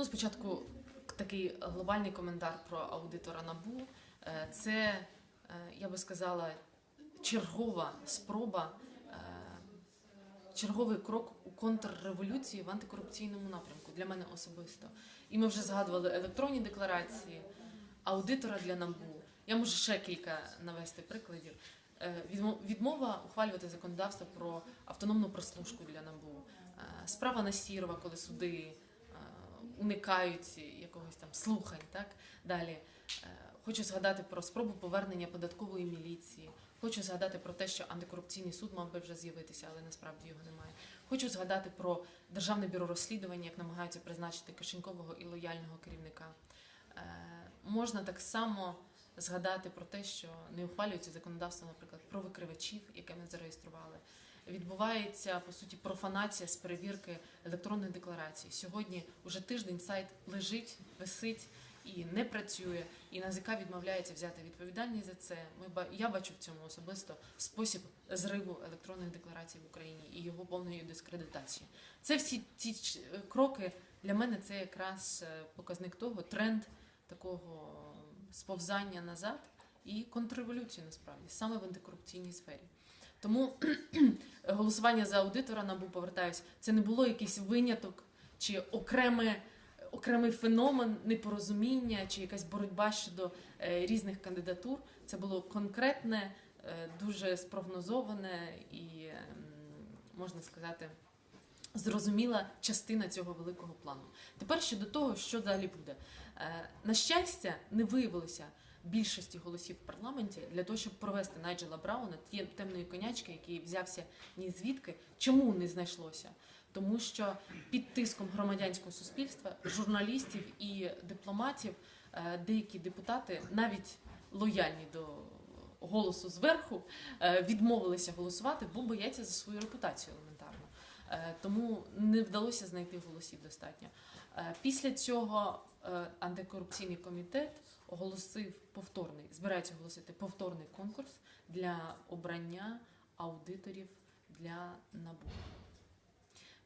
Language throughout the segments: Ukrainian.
Ну, спочатку такий глобальний коментар про аудитора НАБУ. Е, Це, е, я би сказала, чергова спроба, е, черговий крок у контрреволюції в антикорупційному напрямку для мене особисто. І ми вже згадували електронні декларації, аудитора для НАБУ. Я можу ще кілька навести прикладів. Відмова ухвалювати законодавство про автономну прослушку для НАБУ. Справа Насірова, коли суди уникають якогось там слухань. Так далі Е, хочу згадати про спробу повернення податкової міліції. Хочу згадати про те, що антикорупційний суд мав би вже з'явитися, але насправді його немає. Хочу згадати про державне бюро розслідування, як намагаються призначити кишенькового і лояльного керівника. Е, можна так само згадати про те, що не ухвалюється законодавство, наприклад, про викривачів, яке ми зареєстрували. Відбувається по суті профанація з перевірки електронних декларацій. Сьогодні уже тиждень сайт лежить, висить і не працює. І НАЗК відмовляється взяти відповідальність за це. Ми я бачу в цьому особисто спосіб зриву електронних декларацій в Україні і його повної дискредитації. Це всі ці кроки для мене це якраз е, показник того тренд такого сповзання назад і контрреволюції насправді саме в антикорупційній сфері. Тому голосування за аудитора НАБУ повертаюсь, це не було якийсь виняток чи окреме, окремий феномен непорозуміння чи якась боротьба щодо е, різних кандидатур. Це було конкретне, е, дуже спрогнозоване і ем, можна сказати. Зрозуміла частина цього великого плану. Тепер щодо того, що далі буде. Е, На щастя, не виявилося більшості голосів в парламенті для того, щоб провести Найджела Брауна, ті темної конячки, який взявся ні звідки. Чому не знайшлося? Тому що під тиском громадянського суспільства, журналістів і дипломатів, е, деякі депутати навіть лояльні до голосу зверху е, відмовилися голосувати, бо бояться за свою репутацію елементарно. Е, Тому не вдалося знайти голосів достатньо. Е, Після цього е, антикорупційний комітет оголосив повторний, збирається оголосити повторний конкурс для обрання аудиторів для НАБУ.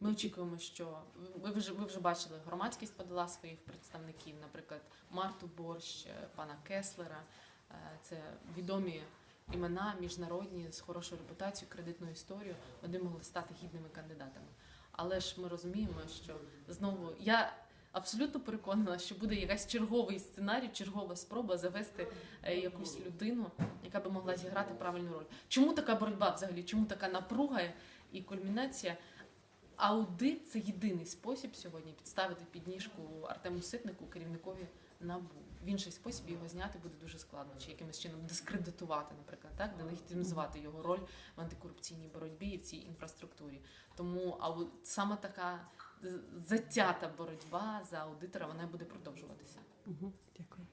Ми очікуємо, що ви вже ви вже бачили, громадськість подала своїх представників, наприклад, Марту Борщ, пана Кеслера. Це відомі імена міжнародні з хорошою репутацією, кредитною історією. Вони могли стати гідними кандидатами. Але ж ми розуміємо, що знову я абсолютно переконана, що буде якась черговий сценарій, чергова спроба завести е, якусь людину, яка би могла зіграти правильну роль. Чому така боротьба взагалі? Чому така напруга і кульмінація? Аудит це єдиний спосіб сьогодні підставити підніжку Артему Ситнику, керівникові НАБУ. В інший спосіб його зняти буде дуже складно, чи якимось чином дискредитувати, наприклад, так, делегітимізувати його роль в антикорупційній боротьбі і в цій інфраструктурі. Тому ау- саме така затята боротьба за аудитора вона буде продовжуватися. Угу, дякую.